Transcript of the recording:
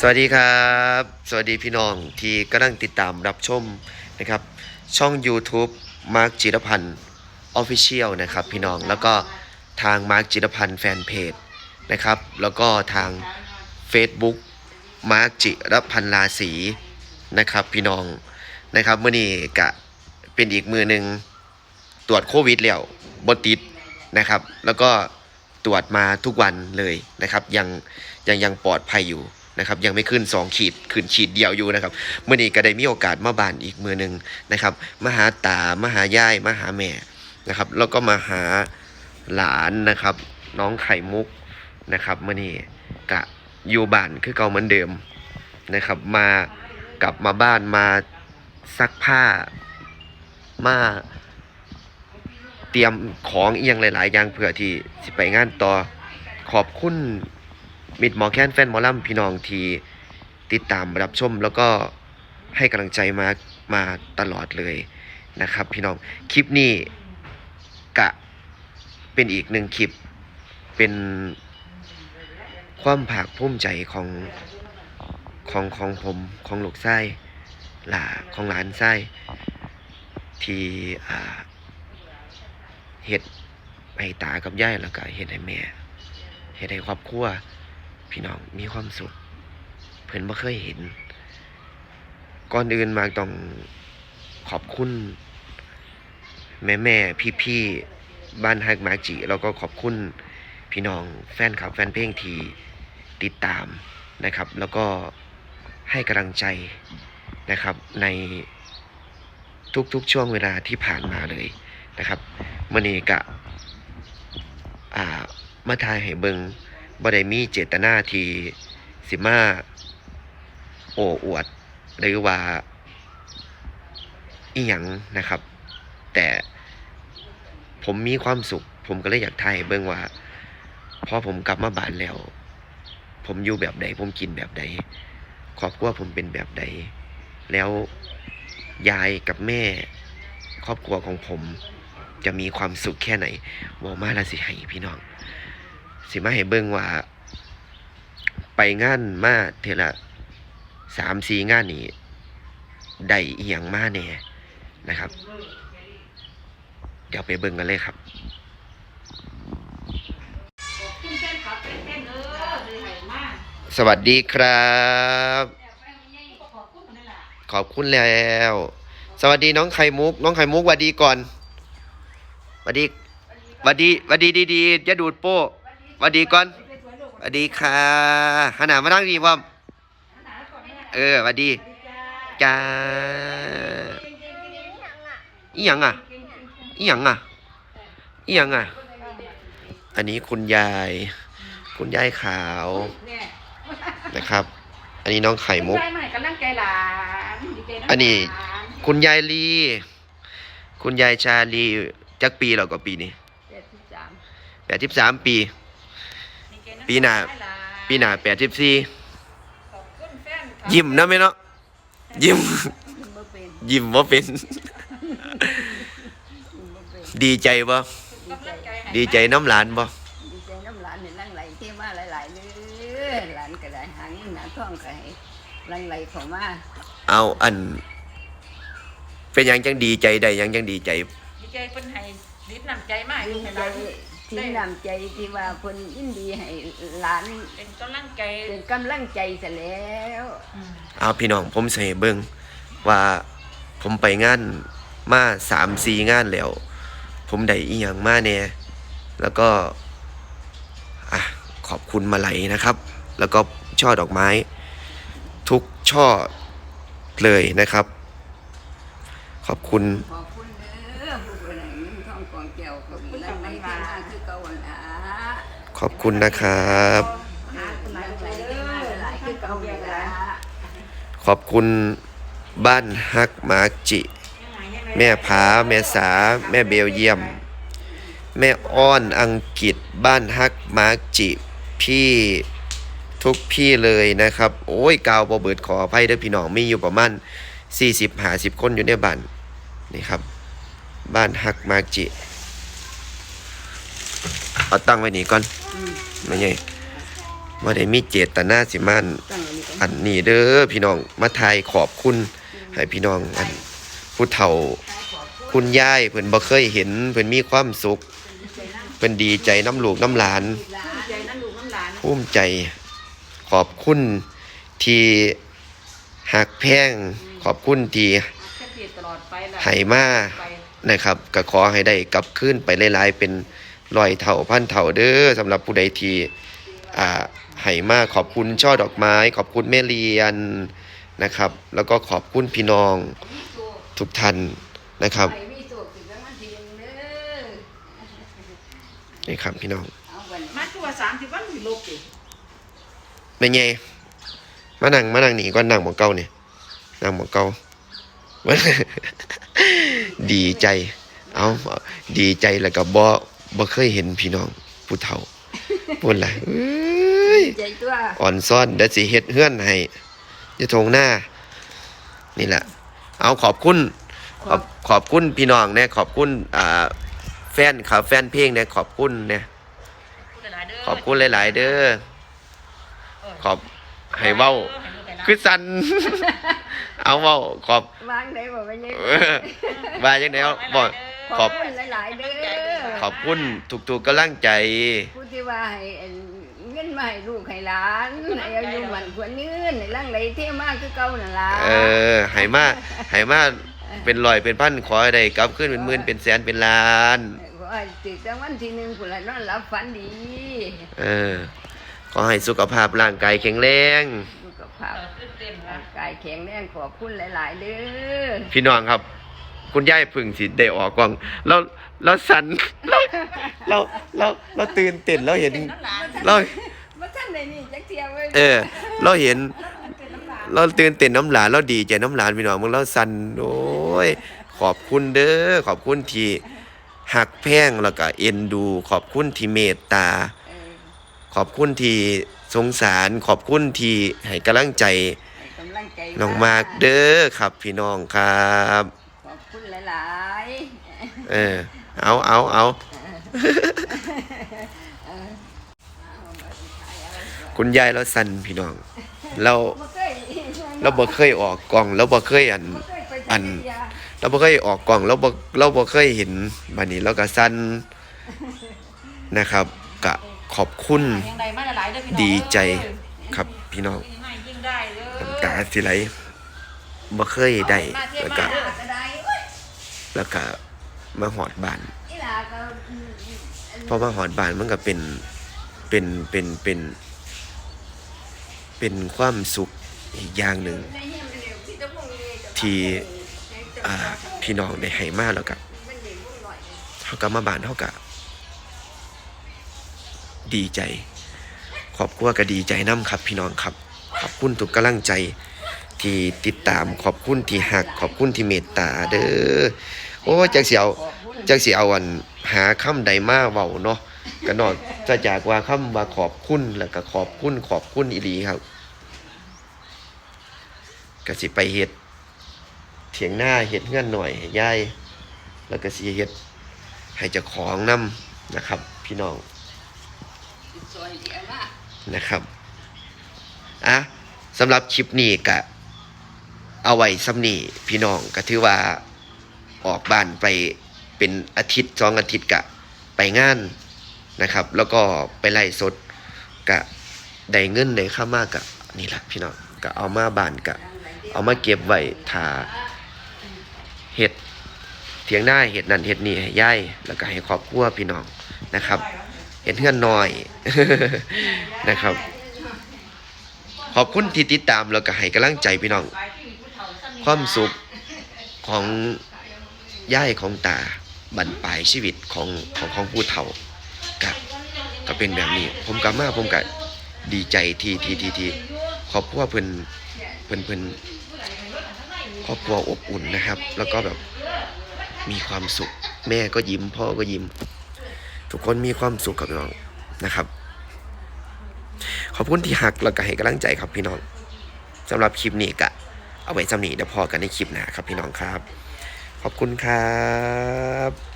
สวัสดีครับ สวัสดีพี่น้องที่กำลังติดตามรับชมนะครับ ช่อง YouTube มาร์คจิรพันธ์ Official นะครับพี่น้องแล้วก็ทางมาร์คจิรพันธ์แฟนเพจนะครับ แล้วก็ทาง Facebook มาร์คจิรพันธ์ราศีนะครับพี่น้องนะครับเมื่อนี้กะเป็นอีกมือหนึ่งตรวจโควิดแล้วบติดนะครับ แล้วก็ตรวจมาทุกวันเลยนะครับ ยังยังยังปลอดภัยอยู่ นะครับยังไม่ขึ้น 2 ขีดขึ้นขีดเดียวอยู่นะครับเมื่อนี้ก็ได้มีโอกาสมาบานอีกมือหนึ่งนะครับมาหาตามาหายายมาหาแม่นะครับแล้วก็มาหาหลานนะครับ น้องไข่มุกนะครับเมื่อนี้กะอยู่บ้านคือเก่าเหมือนเดิมนะครับ มากลับมาบ้านมาซักผ้ามาเตรียมของอีกอย่างหลาย ๆ อย่างเพื่อที่สิไปงานต่อขอบคุณ มิดหมอแค้นแฟนหมอลำพี่น้องที่ติดตามรับชมแล้วก็ให้กำลังใจมามาตลอดเลยนะครับ พี่น้องคลิปนี้กะเป็นอีกหนึ่งคลิปเป็นความภาคภูมิใจของของของผมของหลูกไส้หล่าของหลานไส้ที่เฮ็ดให้ตากับย่ายแล้วก็เฮ็ดให้แม่เฮ็ดให้ครอบครัว พี่น้องมีความสุข เพื่อนบ่เคยเห็น ก่อนอื่นมาต้องขอบคุณ แม่แม่พี่พี่บ้านฮักมาจิแล้วก็ขอบคุณพี่น้องแฟนคลับแฟนเพลงที่ติดตามนะครับ แล้วก็ให้กำลังใจนะครับในทุกๆช่วงเวลาที่ผ่านมาเลยนะครับมื่อนี้กะมาทายให้เบิง บ่ได้มีเจตนาที่สิมาโอ้อวด หรือว่าอีหยังนะครับ แต่ผมมีความสุข ผมก็เลยอยากถ่ายเบิ่งว่าพอผมกลับมาบ้านแล้ว ผมอยู่แบบใด ผมกินแบบใดครอบครัวผมเป็นแบบใด แล้วยายกับแม่ ครอบครัวของผมจะมีความสุขแค่ไหนบอกมาละสิให้พี่น้อง สิมาให้เบิ่งว่า ไปงานมาเทอละสามสี่งานนี้ได้อียงมาแน่นะครับ เดี๋ยวไปเบิ่งกันเลยครับสวัสดีครับ ขอบคุณแล้ว สวัสดีน้องไข่มุก น้องไข่มุกวัดดีก่อนวัดดีวัดดีวัดดีดีๆอย่าดูดโป้ วัดดีก่อนหวัดดีค่ะขนาดมาทั้งดีว่าเออหวัดดีจ้าอีหยังอะอีหยังอะอีหยังอะ อันนี้คุณยาย คุณยายขาวนะครับ อันนี้น้องไข่มุกใจใหม่กำลังใจหลานดีใจำอันนี้หลานคุณยายลี คุณยายชาลีจักปีแล้วก็ปีนี้เจ็ดสิบสามแปดสิบสามปีดีใจำ ปีหน้าหลนปีหน้าแปดสิบสี่ขอบคุณแฟนครับยิ้มนะไหมเนาะยิ้มบ่เป็นยิ้มว่าเป็นบ่เป็นดีใจบ่กำลังใจให้ดีใจน้ำหลานบ่ดีใจน้ำหลานเนี่ยลังไหลที่มาหลายๆเลยหลานก็ได้หางหนาท้องก็ให้ลังไหลเข้ามาเอาอัน เป็นหยังจังดีใจได้หยังจังดีใจดีใจเพิ่นให้ดิบน้ำใจมากดีให้หใจ ลานที่น้ำใจที่ว่าเพิ่นยินดีให้หลานเป็นกำลังใจเป็นกำลังใจเสยแล้วอืมเอาพี่น้องผมใส่เบิ่งว่าผมไปงานมาสามสี่งานแล้ว ผมได้อีหยังมาแน่แล้วก็อะขอบคุณมาไหลยนะครับ แล้วก็ช่อดอกไม้ ทุกช่อเลยนะครับ ขอบคุณ องกองแก้วก็มีลังไหลที่มาคือเก่าหั่นล่ะขอบคุณนะครับ หาคนไหนลังไปไหลเด้ที่มาอหลายๆคือเก่าหั่นล่ะขอบคุณบ้านฮักมาจิ แม่ผา แม่สา แม่เบลเยียม แม่อ้อนอังกฤษ บ้านฮักมาจิ พี่ทุกพี่เลยนะครับ โอ้ยกาวบอเบิดขออภัยเด้อพี่น้องมีอยู่ประมาณ40 50 คนอยู่ในบ้านนี่ครับ บ้านฮักมาจิเอาตั้งไว้นี่ก่อนไม่ใช่บ่ได้มีเจตนาสิมันตั้งอันนี้ก่อนอันนี้เด้อพี่น้องมาทายขอบคุณให้พี่น้องอันผู้เฒ่าคุณยายเพิ่นบ่เคยเห็นเพิ่นมีความสุขเพิ่นดีใจน้ำลูกน้ำหลานใจนั่นลูกน้ำหลานภูมิใจขอบคุณที่หักแพงขอบคุณที่แค่เพียตลอดไปล่ะให้มาไป นะครับก็ขอให้ได้กลับคืนไปหลายๆ เป็นร้อยเท่าพันเท่าเด้อสำหรับผู้ใดที่อ่าให้มาขอบคุณช่อดอกไม้ ขอบคุณแม่เรียนนะครับ แล้วก็ขอบคุณพี่น้องทุกท่านนะครับไปมีโศกถึงรางวัลที่หนึ่งเด้อนี่ครับพี่น้องเอาวันนี้มาตัวสามสิบวันมีลบดิเป็นไงมานั่งมานั่งนี่ก็นั่งหมองเก่านี่นั่งหมองเก่า ดีใจ เอาดีใจแล้วก็บ่บ่เคยเห็นพี่น้องผู้เฒ่าพูดล่ะเอ้ยใจตัวอ่อนซ่อนเดี๋ยวสิเฮ็ดเฮือนให้จะทงหน้า นี่แหละ เอาขอบคุณขอบขอบคุณพี่น้องเนี่ยขอบคุณอ่าแฟนครับแฟนเพลงเนี่ยขอบคุณเนี่ยขอบคุณหลาย ๆ เด้อขอบให้เว้าคือสัน เอาเว้าขอบวางได้บ่ไปยังเออว่าจังได๋บอกขอบคุณหลายๆเด้อขอบคุณทุกๆกำลังใจ ผู้ที่ว่าให้อันเงินมาให้ลูกให้หลานให้อายุมันควรยืนให้ร่างไหลเท่มากคือเก่านั่นล่ะเออให้มาให้มาเป็นร้อยเป็นพันขอให้ได้กลับขึ้นเป็นหมื่นเป็นแสนเป็นล้าน ขอให้ติดรางวัลที่หนึ่งพุ่นละนอนหลับฝันดี เออ ขอให้สุขภาพร่างกายแข็งแรงสุขภาพร่างกายแข็งแรงขอบคุณหลาย ๆเด้อพี่น้องครับ คุณยายพึ่งสิได้ออกกล้องเราเราสั่นเราเราเราเราตื่นเต้นเราเห็นเรามาท่านในนี่จักเทียไว้เออ เราเห็น เราตื่นเต้นน้ำหลานเราดีใจน้ำหลานพี่น้องมึงเราสั่นโอ้ยขอบคุณเด้อขอบคุณที่หักแพงแล้วก็เอ็นดู ขอบคุณที่เมตตาเออขอบคุณที่ สงสารขอบคุณที่ให้กำลังใจให้กำลังใจน้องมากเด้อครับ พี่น้องครับ ขอบคุณหลายเออ เอาเอาเอา คุณยายเราสั่นพี่น้อง เรา ๆบ่เคยเราบ่เคยออกกล้อง เราบ่เคยอัน บ่เคยไปอันจักเที่ยเราบ่เคยออกกล้อง เราบ่เราบ่เคยเห็นบัดนี้เราก็สั่นนะครับก็ ขอบคุณยังใดมาหลายๆเด้อพี่น้องดีใจครับพี่น้องยิ่งให้ยิ่งได้เด้อน้ำตาสิไหลบ่เคยได้มาเทียบแล้วมาก็เด้อก็ได้เว้ยแล้วก็มาหอดบ้านอีหลาก็อืมเพราะว่าหอดบ้านมันก็เป็นเป็นเป็นเป็นเป็นความสุขอีกอย่างหนึ่งในเฮียมันเร็วที่จะมุ่งเลยจะที่อ่าพี่น้องได้ให้มาแล้วก็มันเร็วมุ่งหน่อยเขาก็มาบ้านเขาก็ ดีใจครอบครัวก็ดีใจน้ำครับพี่น้องครับ ขอบคุณทุกกำลังใจ ที่ติดตามขอบคุณที่หัก ขอบคุณที่เมตตาเด้อโอ้จักเสียวจักสิเอาอันหาคำใดมาเว้าเนาะก็นอกจะจากว่าคำว่าขอบคุณแล้วก็ขอบคุณขอบคุณอีหลีครับก็สิไปเฮ็ดเถียงหน้าเฮ็ดเงื่อนหน่อยให้ยายแล้วก็สิเฮ็ดให้เจ้าของนํนะครับ พี่น้อง นะครับอะสำหรับคลิปนี้ก็เอาไว้ซ้ำนี้พี่น้องก็ถือว่าออกบ้านไปเป็นอาทิตย์สองอาทิตย์กะไปงานนะครับ แล้วก็ไปไล่สดกะได้เงินได้ค่ามากกะนี่แหละพี่น้องก็เอามาบ้านกะเอามาเก็บไว้ทาเห็ดเถียงหน้าเห็ดนั่นเห็ดนี่ให้ย่ายแล้วก็ให้ครอบครัวพี่น้องนะครับ เห็นเพื่อนน้อยนะครับ ขอบคุณที่ติดตามแล้วก็ให้กำลังใจพี่น้อง ความสุขของย่ายของตาบรรปลายชีวิตของของของผู้เฒ่าก็ก็เป็นแบบนี้ ผมกลับมาผมก็ดีใจที่ที่ที่ที่ครอบครัวเพิ่นเพิ่นเพิ่นครอบครัวอบอุ่นนะครับ แล้วก็แบบมีความสุข แม่ก็ยิ้มพ่อก็ยิ้ม ทุกคนมีความสุขกับน้องนะครับ ขอบคุณที่หักแล้วก็ให้กำลังใจครับพี่น้องสำหรับคลิปนี้ก็เอาไว้สำนีเดี๋ยวพอกันในคลิปหน้าครับพี่น้องครับ ขอบคุณครับ